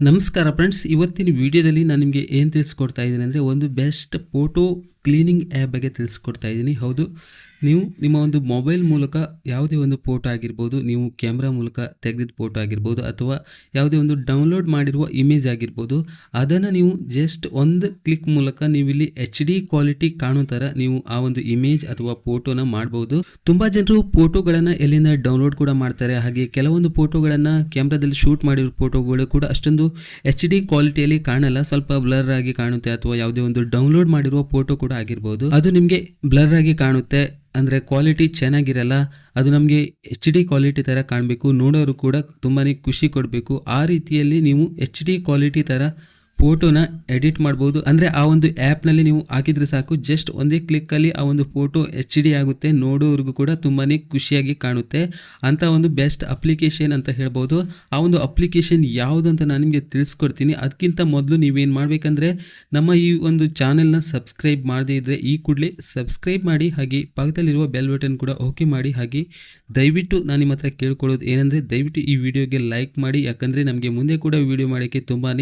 ನಮಸ್ಕಾರ ಫ್ರೆಂಡ್ಸ್ ಇವತ್ತಿನ ವಿಡಿಯೋದಲ್ಲಿ ನಾನು ನಿಮಗೆ ಏನು ತಿಳಿಸ್ಕೊಡ್ತಾ ಇದ್ದೀನಿ ಅಂದರೆ ಒಂದು ಬೆಸ್ಟ್ ಫೋಟೋ ಕ್ಲೀನಿಂಗ್ ಆ್ಯಪ್ ಬಗ್ಗೆ ತಿಳಿಸ್ಕೊಡ್ತಾ ಇದ್ದೀನಿ. ಹೌದು, ನೀವು ನಿಮ್ಮ ಒಂದು ಮೊಬೈಲ್ ಮೂಲಕ ಯಾವುದೇ ಒಂದು ಫೋಟೋ ಆಗಿರ್ಬೋದು, ನೀವು ಕ್ಯಾಮ್ರಾ ಮೂಲಕ ತೆಗೆದಿದ್ದ ಫೋಟೋ ಆಗಿರ್ಬೋದು, ಅಥವಾ ಯಾವುದೇ ಒಂದು ಡೌನ್ಲೋಡ್ ಮಾಡಿರುವ ಇಮೇಜ್ ಆಗಿರ್ಬೋದು, ಅದನ್ನು ನೀವು ಜಸ್ಟ್ ಒಂದು ಕ್ಲಿಕ್ ಮೂಲಕ ನೀವು ಇಲ್ಲಿ ಎಚ್ ಡಿ ಕ್ವಾಲಿಟಿ ಕಾಣೋ ಥರ ನೀವು ಆ ಒಂದು ಇಮೇಜ್ ಅಥವಾ ಫೋಟೋನ ಮಾಡ್ಬೋದು. ತುಂಬ ಜನರು ಫೋಟೋಗಳನ್ನು ಎಲ್ಲಿಂದ ಡೌನ್ಲೋಡ್ ಕೂಡ ಮಾಡ್ತಾರೆ. ಹಾಗೆ ಕೆಲವೊಂದು ಫೋಟೋಗಳನ್ನು ಕ್ಯಾಮ್ರಾದಲ್ಲಿ ಶೂಟ್ ಮಾಡಿರೋ ಫೋಟೋಗಳು ಕೂಡ ಅಷ್ಟೊಂದು ಎಚ್ ಡಿ ಕ್ವಾಲಿಟಿಯಲ್ಲಿ ಕಾಣಲ್ಲ. ಸ್ವಲ್ಪ ಬ್ಲರ್ ಆಗಿ ಕಾಣುತ್ತೆ, ಅಥವಾ ಯಾವುದೇ ಒಂದು ಡೌನ್ಲೋಡ್ ಮಾಡಿರುವ ಫೋಟೋ ಆಗಿರ್ಬೋದು. ಅದು ನಿಮಗೆ ಬ್ಲರ್ ಆಗಿ ಕಾಣುತ್ತೆ. ಅಂದರೆ ಕ್ವಾಲಿಟಿ ಚೆನ್ನಾಗಿರಲ್ಲ. ಅದು ನಮಗೆ ಎಚ್ ಡಿ ಕ್ವಾಲಿಟಿ ಥರ ಕಾಣಬೇಕು. ನೋಡೋರು ಕೂಡ ತುಂಬಾ ಖುಷಿ ಕೊಡಬೇಕು. ಆ ರೀತಿಯಲ್ಲಿ ನೀವು ಎಚ್ ಡಿ ಕ್ವಾಲಿಟಿ ಥರ ಫೋಟೋನ ಎಡಿಟ್ ಮಾಡ್ಬೋದು. ಅಂದರೆ ಆ ಒಂದು ಆ್ಯಪ್ನಲ್ಲಿ ನೀವು ಹಾಕಿದ್ರೆ ಸಾಕು. ಜಸ್ಟ್ ಒಂದೇ ಕ್ಲಿಕ್ಕಲ್ಲಿ ಆ ಒಂದು ಫೋಟೋ ಎಚ್ ಡಿ ಆಗುತ್ತೆ. ನೋಡೋರಿಗೂ ಕೂಡ ತುಂಬಾ ಖುಷಿಯಾಗಿ ಕಾಣುತ್ತೆ. ಅಂತ ಒಂದು ಬೆಸ್ಟ್ ಅಪ್ಲಿಕೇಶನ್ ಅಂತ ಹೇಳ್ಬೋದು. ಆ ಒಂದು ಅಪ್ಲಿಕೇಶನ್ ಯಾವುದು ಅಂತ ನಾನು ನಿಮಗೆ ತಿಳಿಸ್ಕೊಡ್ತೀನಿ. ಅದಕ್ಕಿಂತ ಮೊದಲು ನೀವೇನು ಮಾಡಬೇಕಂದ್ರೆ, ನಮ್ಮ ಈ ಒಂದು ಚಾನೆಲ್ನ ಸಬ್ಸ್ಕ್ರೈಬ್ ಮಾಡದೇ ಇದ್ದರೆ ಈ ಕೂಡಲೇ ಸಬ್ಸ್ಕ್ರೈಬ್ ಮಾಡಿ, ಹಾಗೆ ಪಕ್ಕದಲ್ಲಿರುವ ಬೆಲ್ ಬಟನ್ ಕೂಡ ಓಕೆ ಮಾಡಿ, ಹಾಗೆ ದಯವಿಟ್ಟು ನಾನು ನಿಮ್ಮ ಹತ್ರ ಕೇಳ್ಕೊಳ್ಳೋದು ಏನಂದರೆ, ದಯವಿಟ್ಟು ಈ ವಿಡಿಯೋಗೆ ಲೈಕ್ ಮಾಡಿ. ಯಾಕಂದರೆ ನಮಗೆ ಮುಂದೆ ಕೂಡ ವಿಡಿಯೋ ಮಾಡೋಕ್ಕೆ ತುಂಬಾ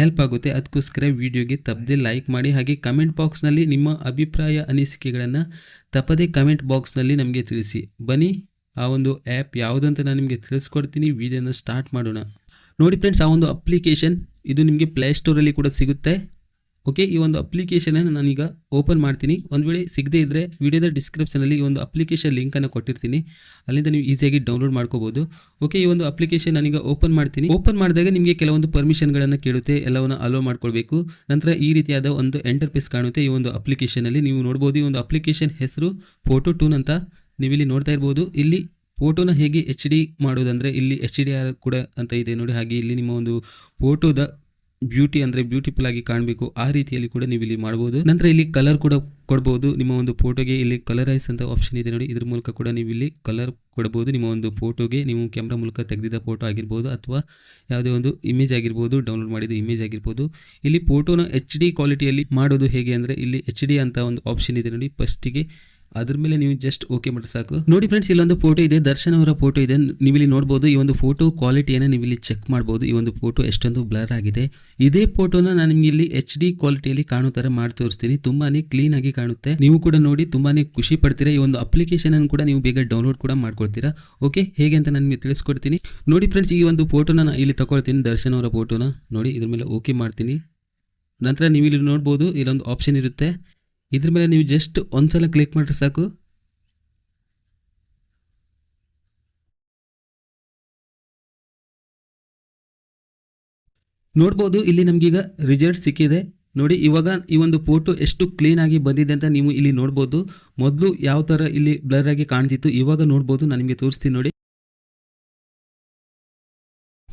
ಹೆಲ್ಪ್ ಆಗುತ್ತೆ. ಅದಕ್ಕೋಸ್ಕರ ವಿಡಿಯೋಗೆ ತಪ್ಪದೆ ಲೈಕ್ ಮಾಡಿ. ಹಾಗೆ ಕಮೆಂಟ್ ಬಾಕ್ಸ್ನಲ್ಲಿ ನಿಮ್ಮ ಅಭಿಪ್ರಾಯ, ಅನಿಸಿಕೆಗಳನ್ನು ತಪ್ಪದೇ ಕಮೆಂಟ್ ಬಾಕ್ಸ್ನಲ್ಲಿ ನಮಗೆ ತಿಳಿಸಿ. ಬನ್ನಿ, ಆ ಒಂದು ಆ್ಯಪ್ ಯಾವುದು ಅಂತ ನಾನು ನಿಮಗೆ ತಿಳಿಸ್ಕೊಡ್ತೀನಿ. ವಿಡಿಯೋನ ಸ್ಟಾರ್ಟ್ ಮಾಡೋಣ. ನೋಡಿ ಫ್ರೆಂಡ್ಸ್ ಆ ಒಂದು ಅಪ್ಲಿಕೇಶನ್ ಇದು ನಿಮಗೆ ಪ್ಲೇಸ್ಟೋರಲ್ಲಿ ಕೂಡ ಸಿಗುತ್ತೆ. ಓಕೆ ಈ ಒಂದು ಅಪ್ಲಿಕೇಶನನ್ನು ನಾನೀಗ ಓಪನ್ ಮಾಡ್ತೀನಿ. ಒಂದು ವೇಳೆ ಸಿಗದೇ ಇದ್ದರೆ ವಿಡಿಯೋದ ಡಿಸ್ಕ್ರಿಪ್ಷನಲ್ಲಿ ಈ ಒಂದು ಅಪ್ಲಿಕೇಶನ್ ಲಿಂಕನ್ನು ಕೊಟ್ಟಿರ್ತೀನಿ. ಅಲ್ಲಿಂದ ನೀವು ಈಸಿಯಾಗಿ ಡೌನ್ಲೋಡ್ ಮಾಡ್ಕೋಬೋದು. ಓಕೆ ಈ ಒಂದು ಅಪ್ಲಿಕೇಶನ್ ನಾನೀಗ ಓಪನ್ ಮಾಡ್ತೀನಿ. ಓಪನ್ ಮಾಡಿದಾಗ ನಿಮಗೆ ಕೆಲವೊಂದು ಪರ್ಮಿಷನ್ಗಳನ್ನು ಕೇಳುತ್ತೆ, ಎಲ್ಲವನ್ನು ಅಲೋ ಮಾಡ್ಕೊಳ್ಬೇಕು. ನಂತರ ಈ ರೀತಿಯಾದ ಒಂದು ಎಂಟರ್ಪೇಸ್ ಕಾಣುತ್ತೆ ಈ ಒಂದು ಅಪ್ಲಿಕೇಶನಲ್ಲಿ ನೀವು ನೋಡ್ಬೋದು ಈ ಒಂದು ಅಪ್ಲಿಕೇಶನ್ ಹೆಸರು ಫೋಟೋ ಟೂನ್ ಅಂತ ನೀವಿಲ್ಲಿ ನೋಡ್ತಾ ಇರ್ಬೋದು. ಇಲ್ಲಿ ಫೋಟೋನ ಹೇಗೆ ಎಚ್ ಡಿ ಮಾಡೋದಂದರೆ ಇಲ್ಲಿ ಎಚ್ ಡಿ ಆರ್ ಕೂಡ ಅಂತ ಇದೆ ನೋಡಿ. ಹಾಗೆ ಇಲ್ಲಿ ನಿಮ್ಮ ಒಂದು ಫೋಟೋದ ಬ್ಯೂಟಿ ಅಂದರೆ ಬ್ಯೂಟಿಫುಲ್ ಆಗಿ ಕಾಣಬೇಕು, ಆ ರೀತಿಯಲ್ಲಿ ಕೂಡ ನೀವು ಇಲ್ಲಿ ಮಾಡ್ಬೋದು. ನಂತರ ಇಲ್ಲಿ ಕಲರ್ ಕೂಡ ಕೊಡ್ಬೋದು. ನಿಮ್ಮ ಒಂದು ಫೋಟೋಗೆ ಇಲ್ಲಿ ಕಲರೈಸ್ ಅಂತ ಆಪ್ಷನ್ ಇದೆ ನೋಡಿ. ಇದ್ರ ಮೂಲಕ ಕೂಡ ನೀವು ಇಲ್ಲಿ ಕಲರ್ ಕೊಡ್ಬೋದು. ನಿಮ್ಮ ಒಂದು ಫೋಟೋಗೆ ನೀವು ಕ್ಯಾಮ್ರಾ ಮೂಲಕ ತೆಗೆದಿದ್ದ ಫೋಟೋ ಆಗಿರ್ಬೋದು ಅಥವಾ ಯಾವುದೇ ಒಂದು ಇಮೇಜ್ ಆಗಿರ್ಬೋದು ಡೌನ್ಲೋಡ್ ಮಾಡಿದ ಇಮೇಜ್ ಆಗಿರ್ಬೋದು. ಇಲ್ಲಿ ಫೋಟೋನ ಎಚ್ ಡಿ ಕ್ವಾಲಿಟಿಯಲ್ಲಿ ಮಾಡೋದು ಹೇಗೆ ಅಂದರೆ ಇಲ್ಲಿ ಎಚ್ ಡಿ ಅಂತ ಒಂದು ಆಪ್ಷನ್ ಇದೆ ನೋಡಿ. ಫಸ್ಟಿಗೆ ಅದ್ರ ಮೇಲೆ ನೀವು ಜಸ್ಟ್ ಓಕೆ ಮಾಡಿ ಸಾಕು. ನೋಡಿ ಫ್ರೆಂಡ್ಸ್ ಇಲ್ಲೊಂದು ಫೋಟೋ ಇದೆ. ದರ್ಶನ್ ಅವರ ಫೋಟೋ ಇದೆ. ನೀವು ಇಲ್ಲಿ ನೋಡ್ಬೋದು, ಈ ಒಂದು ಫೋಟೋ ಕ್ವಾಲಿಟಿಯನ್ನು ನೀವು ಇಲ್ಲಿ ಚೆಕ್ ಮಾಡ್ಬೋದು. ಈ ಒಂದು ಫೋಟೋ ಎಷ್ಟೊಂದು ಬ್ಲರ್ ಆಗಿದೆ. ಇದೇ ಫೋಟೋನ ನಾನು ನಿಮಗೆ ಇಲ್ಲಿ ಎಚ್ ಡಿ ಕ್ವಾಲಿಟಿಯಲ್ಲಿ ಕಾಣೋ ಥರ ಮಾಡಿ ತೋರಿಸ್ತೀನಿ. ತುಂಬಾನೇ ಕ್ಲೀನ್ ಆಗಿ ಕಾಣುತ್ತೆ. ನೀವು ಕೂಡ ನೋಡಿ, ತುಂಬಾನೇ ಖುಷಿ ಪಡ್ತೀರಾ. ಈ ಒಂದು ಅಪ್ಲಿಕೇಶನ್ ಅನ್ನು ಕೂಡ ನೀವು ಬೇಗ ಡೌನ್ಲೋಡ್ ಕೂಡ ಮಾಡ್ಕೊಳ್ತೀರಾ. ಓಕೆ ಹೇಗೆ ಅಂತ ನಾನು ನಿಮಗೆ ತಿಳಿಸ್ಕೊಡ್ತೀನಿ. ನೋಡಿ ಫ್ರೆಂಡ್ಸ್ ಈ ಒಂದು ಫೋಟೋನ ನಾನು ಇಲ್ಲಿ ತಗೊಳ್ತೀನಿ ದರ್ಶನ್ ಅವರ ಫೋಟೋನ ನೋಡಿ, ಇದ್ರ ಮೇಲೆ ಓಕೆ ಮಾಡ್ತೀನಿ. ನಂತರ ನೀವು ಇಲ್ಲಿ ನೋಡ್ಬೋದು, ಇಲ್ಲೊಂದು ಆಪ್ಷನ್ ಇರುತ್ತೆ. ಇದ್ರ ಮೇಲೆ ನೀವು ಜಸ್ಟ್ ಒಂದ್ಸಲ ಕ್ಲಿಕ್ ಮಾಡಿದ್ರೆ ಸಾಕು. ನೋಡ್ಬೋದು, ಇಲ್ಲಿ ನಮಗೀಗ ರಿಸಲ್ಟ್ ಸಿಕ್ಕಿದೆ. ನೋಡಿ, ಇವಾಗ ಈ ಒಂದು ಫೋಟೋ ಎಷ್ಟು ಕ್ಲೀನ್ ಆಗಿ ಬಂದಿದೆ ಅಂತ ನೀವು ಇಲ್ಲಿ ನೋಡ್ಬೋದು. ಮೊದಲು ಯಾವ ಥರ ಇಲ್ಲಿ ಬ್ಲರ್ ಆಗಿ ಕಾಣ್ತಿತ್ತು, ಇವಾಗ ನೋಡ್ಬೋದು, ನಾನು ನಿಮಗೆ ತೋರಿಸ್ತೀನಿ ನೋಡಿ.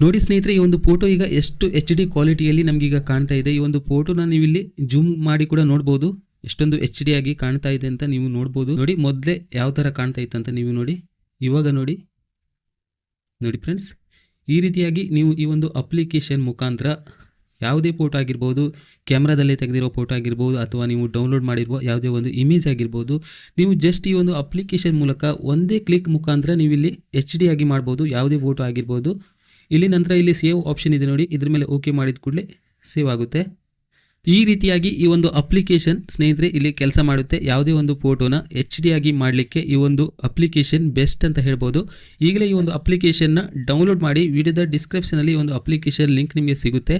ನೋಡಿ ಸ್ನೇಹಿತರೆ, ಈ ಒಂದು ಫೋಟೋ ಈಗ ಎಷ್ಟು ಎಚ್ ಡಿ ಕ್ವಾಲಿಟಿಯಲ್ಲಿ ನಮಗೀಗ ಕಾಣ್ತಾ ಇದೆ. ಈ ಒಂದು ಫೋಟೋನ ನೀವು ಇಲ್ಲಿ ಜೂಮ್ ಮಾಡಿ ಕೂಡ ನೋಡ್ಬೋದು. ಎಷ್ಟೊಂದು ಎಚ್ ಡಿ ಆಗಿ ಕಾಣ್ತಾ ಇದೆ ಅಂತ ನೀವು ನೋಡ್ಬೋದು. ನೋಡಿ, ಮೊದಲೇ ಯಾವ ಥರ ಕಾಣ್ತಾ ಇತ್ತು ಅಂತ ನೀವು ನೋಡಿ. ಇವಾಗ ನೋಡಿ. ನೋಡಿ ಫ್ರೆಂಡ್ಸ್ ಈ ರೀತಿಯಾಗಿ ನೀವು ಈ ಒಂದು ಅಪ್ಲಿಕೇಶನ್ ಮುಖಾಂತರ ಯಾವುದೇ ಫೋಟೋ ಆಗಿರ್ಬೋದು ಕ್ಯಾಮ್ರಾದಲ್ಲೇ ತೆಗೆದಿರೋ ಫೋಟೋ ಆಗಿರ್ಬೋದು, ಅಥವಾ ನೀವು ಡೌನ್ಲೋಡ್ ಮಾಡಿರುವ ಯಾವುದೇ ಒಂದು ಇಮೇಜ್ ಆಗಿರ್ಬೋದು, ನೀವು ಜಸ್ಟ್ ಈ ಒಂದು ಅಪ್ಲಿಕೇಶನ್ ಮೂಲಕ ಒಂದೇ ಕ್ಲಿಕ್ ಮುಖಾಂತರ ನೀವು ಇಲ್ಲಿ ಎಚ್ ಡಿ ಆಗಿ ಮಾಡ್ಬೋದು, ಯಾವುದೇ ಫೋಟೋ ಆಗಿರ್ಬೋದು. ಇಲ್ಲಿ ನಂತರ ಇಲ್ಲಿ ಸೇವ್ ಆಪ್ಷನ್ ಇದೆ ನೋಡಿ. ಇದ್ರ ಮೇಲೆ ಓಕೆ ಮಾಡಿದ ಕೂಡಲೇ ಸೇವ್ ಆಗುತ್ತೆ. ಈ ರೀತಿಯಾಗಿ ಈ ಒಂದು ಅಪ್ಲಿಕೇಶನ್ ಸ್ನೇಹಿತರೆ ಇಲ್ಲಿ ಕೆಲಸ ಮಾಡುತ್ತೆ. ಯಾವುದೇ ಒಂದು ಫೋಟೋನ ಎಚ್ ಡಿ ಆಗಿ ಮಾಡಲಿಕ್ಕೆ ಈ ಒಂದು ಅಪ್ಲಿಕೇಶನ್ ಬೆಸ್ಟ್ ಅಂತ ಹೇಳ್ಬೋದು. ಈಗಲೇ ಈ ಒಂದು ಅಪ್ಲಿಕೇಶನ್ನ ಡೌನ್ಲೋಡ್ ಮಾಡಿ, ವಿಡಿಯೋದ ಡಿಸ್ಕ್ರಿಪ್ಷನಲ್ಲಿ ಈ ಒಂದು ಅಪ್ಲಿಕೇಶನ್ ಲಿಂಕ್ ನಿಮಗೆ ಸಿಗುತ್ತೆ.